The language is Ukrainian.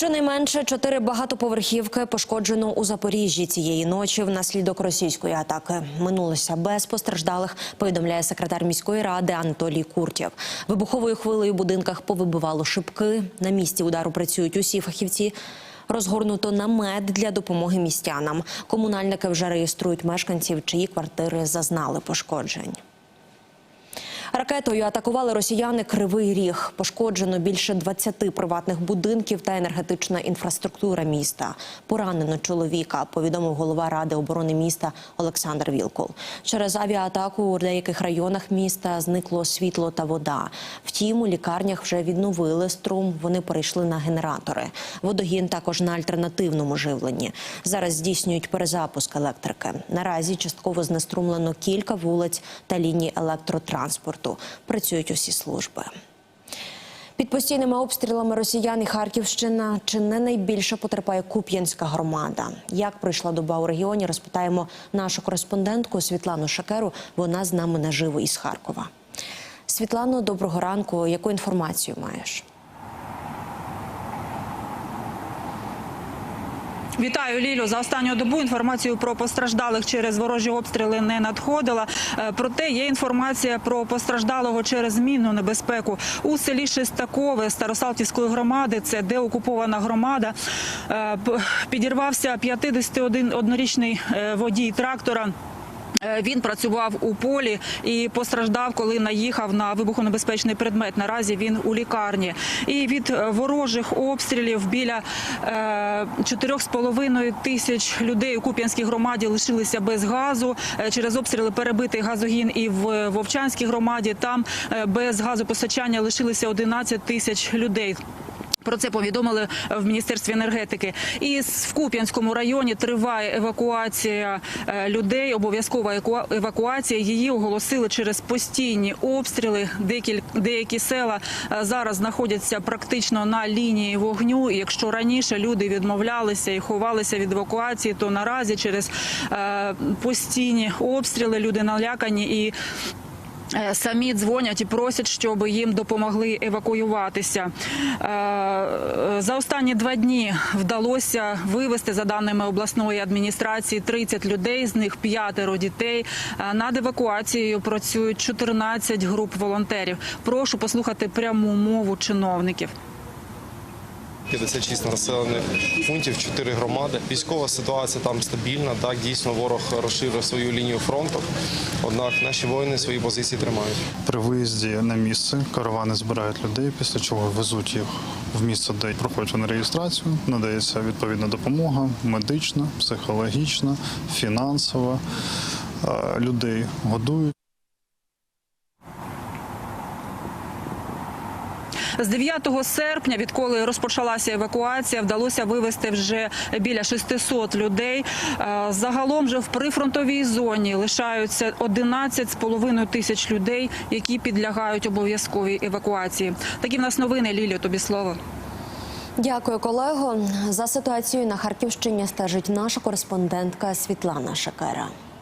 Щонайменше чотири багатоповерхівки пошкоджено у Запоріжжі цієї ночі внаслідок російської атаки. Минулося без постраждалих. Повідомляє секретар міської ради Анатолій Куртєв. Вибуховою хвилею в будинках повибивало шибки. На місці удару працюють усі фахівці. Розгорнуто намет для допомоги містянам. Комунальники вже реєструють мешканців, чиї квартири зазнали пошкоджень. Ракетою атакували росіяни Кривий Ріг. Пошкоджено більше 20 приватних будинків та енергетична інфраструктура міста. Поранено чоловіка, повідомив голова ради оборони міста Олександр Вілкул. Через авіаатаку у деяких районах міста зникло світло та вода. Втім, у лікарнях вже відновили струм. Вони перейшли на генератори. Водогін також на альтернативному живленні. Зараз здійснюють перезапуск електрики. Наразі частково знеструмлено кілька вулиць та ліній електротранспорту. Працюють усі служби. Під постійними обстрілами росіян і Харківщина чи не найбільше потерпає Куп'янська громада. Як пройшла доба у регіоні, розпитаємо нашу кореспондентку Світлану Шакеру. Вона з нами наживо із Харкова. Світлано, доброго ранку. Яку інформацію маєш? Вітаю Лілю. За останню добу інформацію про постраждалих через ворожі обстріли не надходила. Е, Проте є інформація про постраждалого через мінну небезпеку у селі Шестакове Старосалтівської громади. Це деокупована громада. Е, Підірвався 51-річний е, водій трактора. Е, Він працював у полі і постраждав, коли наїхав на вибухонебезпечний предмет. Наразі він у лікарні. І від е, ворожих обстрілів біля е, 4,5 тисяч людей у Куп'янській громаді лишилися без газу. Е, Через обстріли перебитий газогін і в Вовчанській громаді. Там е, без газопостачання лишилися 11 тисяч людей. Про це повідомили в міністерстві енергетики. І в Куп'янському районі триває евакуація е, людей. Обов'язкова евакуація. Її оголосили через постійні обстріли. Деякі, деякі села е, зараз знаходяться практично на лінії вогню. І якщо раніше люди відмовлялися і ховалися від евакуації, то наразі через е, постійні обстріли люди налякані і. Е, Самі дзвонять і просять, щоб їм допомогли евакуюватися. Е, За останні два дні вдалося вивезти, за даними обласної адміністрації, 30 людей, з них п'ятеро дітей. Е, Над евакуацією працюють 14 груп волонтерів. Прошу послухати пряму мову чиновників. 56 населених пунктів, 4 громади. Військова ситуація там стабільна. Так дійсно ворог розширив свою лінію фронту. Однак наші воїни свої позиції тримають. При виїзді на місце каравани збирають людей, після чого везуть їх в місце, де проходять вони реєстрацію. Надається відповідна допомога медична, психологічна, фінансова. Е, Людей годують. З 9 серпня, відколи розпочалася евакуація, вдалося вивезти вже біля 600 людей. Е, Загалом же в прифронтовій зоні лишаються 11,5 тисяч людей, які підлягають обов'язковій евакуації. Такі в нас новини. Лілі, тобі слово. Дякую, колего. За ситуацією на Харківщині стежить наша кореспондентка Світлана Шакера.